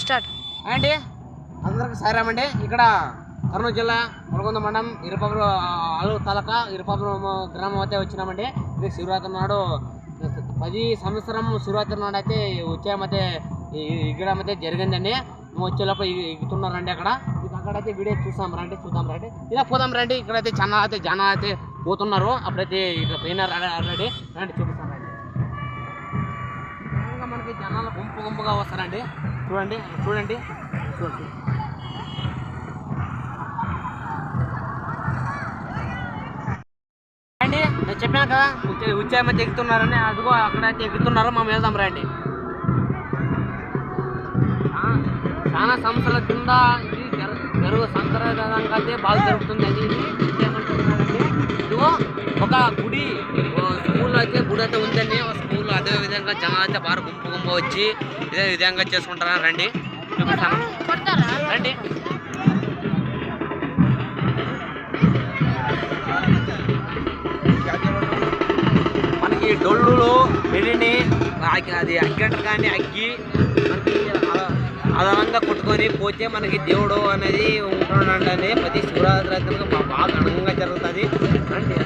Start. అండి అందరికి సారామండి ఇక్కడ కర్నూలు జిల్లా ములగొంద మండలం ఇరుపాపురం అలు తలక ఇరుపాపురం గ్రామం అయితే వచ్చినామండి. ఇది శివరాత్రి నాడు. పది సంవత్సరం శివరాత్రి నాడు అయితే వచ్చామతే అయితే అయితే జరిగిందండి. మేము వచ్చేలోపు ఎగుతున్నారండి అక్కడ. ఇక అక్కడైతే వీడియో చూసాం రండి చూద్దాం రండి. ఇలా పోదాం రండి. ఇక్కడైతే చాలా అయితే జనాలు అయితే పోతున్నారు. అప్పుడైతే ఇక్కడ పోయినారు ఆల్రెడీ రండి. చూపిస్తాం రండి. మనకి జనాలు గుంపు గుంపుగా వస్తారండి. చూడండి చూడండి. చూడండి అండి నేను చెప్పాను కదా ఉచ్చ- ఉచ్చాయి అదిగో అక్కడ ఎక్కుతున్నారు మనం వెళ్దాం రండి. చాలా సంవత్సరాల కింద ఇది జరుగు సంక్రాంతి అయితే బాగా జరుగుతుంది అది. ఇది ఇదిగో ఒక గుడి. స్కూల్లో అయితే గుడి అయితే ఉందండి. ఆ స్కూల్ అదే విధంగా జనాలు అయితే బాగా గుంపు గుంపు వచ్చి ఇదే విధంగా చేసుకుంటారా? రండి. చూపిస్తాను. రండి. మనకి డొల్లులు వెళ్ళిని అది అగ్గంట కానీ అగ్గి. మనకి అదనంగా కొట్టుకొని పోతే మనకి దేవుడు అనేది ఉంటున్నాడని ప్రతి శివరాత్రి అయితే బాగా ఘనంగా జరుగుతుంది. అంటే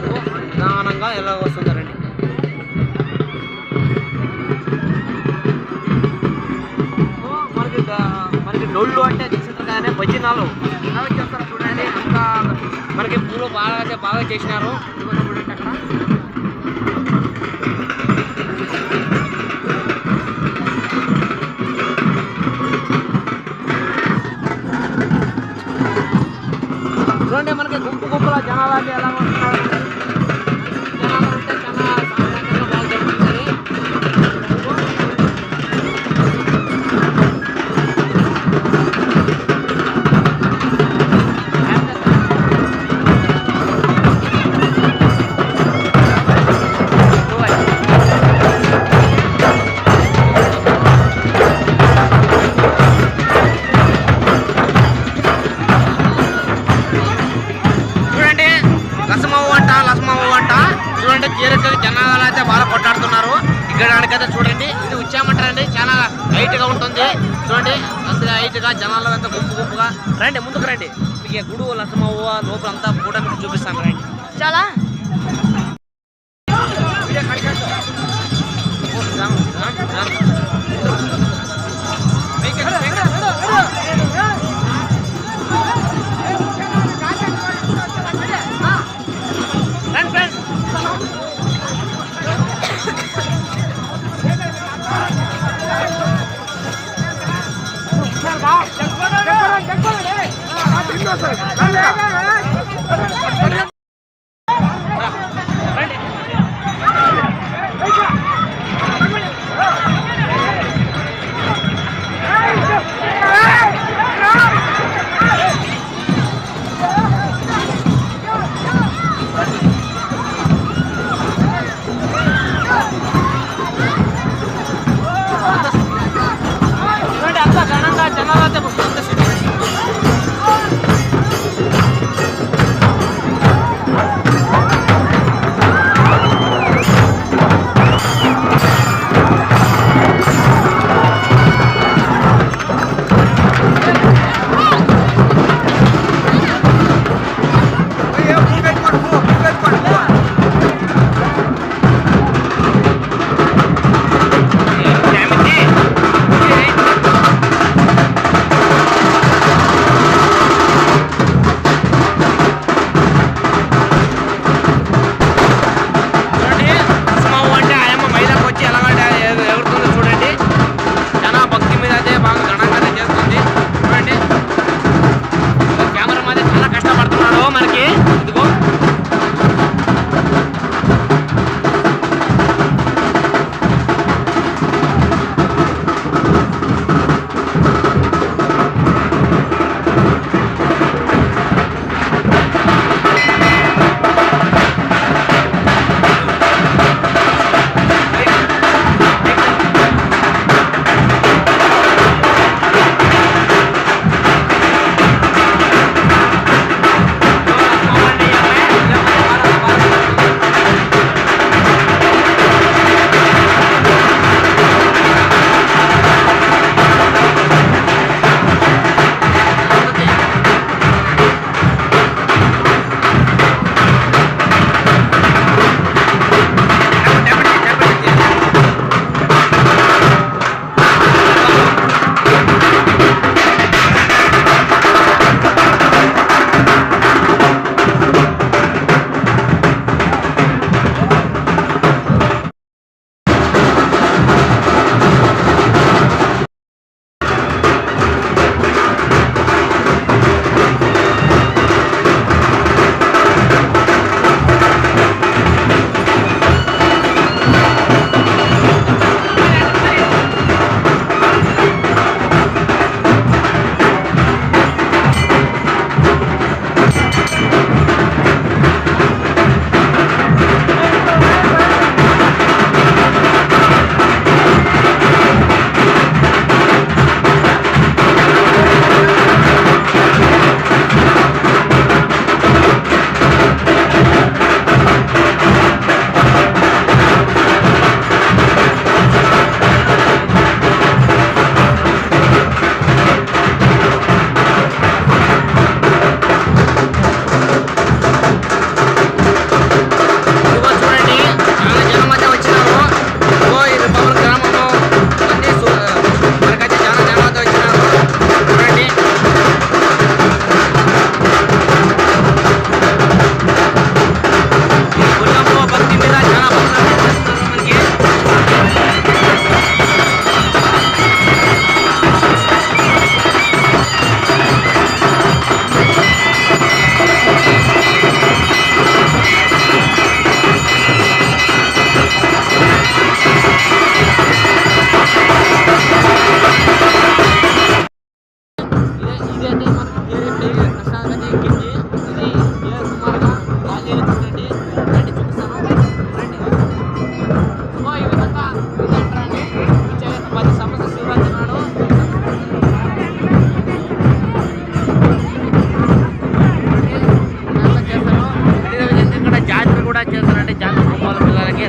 నిదానంగా ఎలా వస్తుందారండి మనకి మనకి డొళ్ళు అంటే తెలిసింది కానీ భజనాలు. ఎలా చేస్తారు చూడండి. ఇంకా మనకి పూలు బాగా అయితే బాగా చేసినారు. చూడండి అక్కడ ఇక్కడ చూడండి. ఇది వచ్చామంటారండి చాలా హైట్గా ఉంటుంది. చూడండి. అంత హైట్గా జనాలు అంతా గుంపు గుంపుగా రండి ముందుకు రండి. మీకు గుడు లసమవ్వ లోపల అంతా కూడా మీకు చూపిస్తాను రండి. చాలా రండి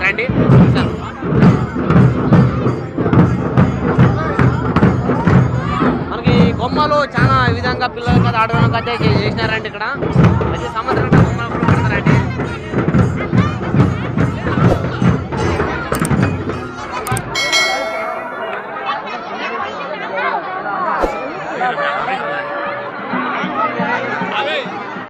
రండి. మనకి బొమ్మలు చాలా విధంగా పిల్లలకి ఆడడానికి అయితే చేసినారండి ఇక్కడ. అయితే సముద్రం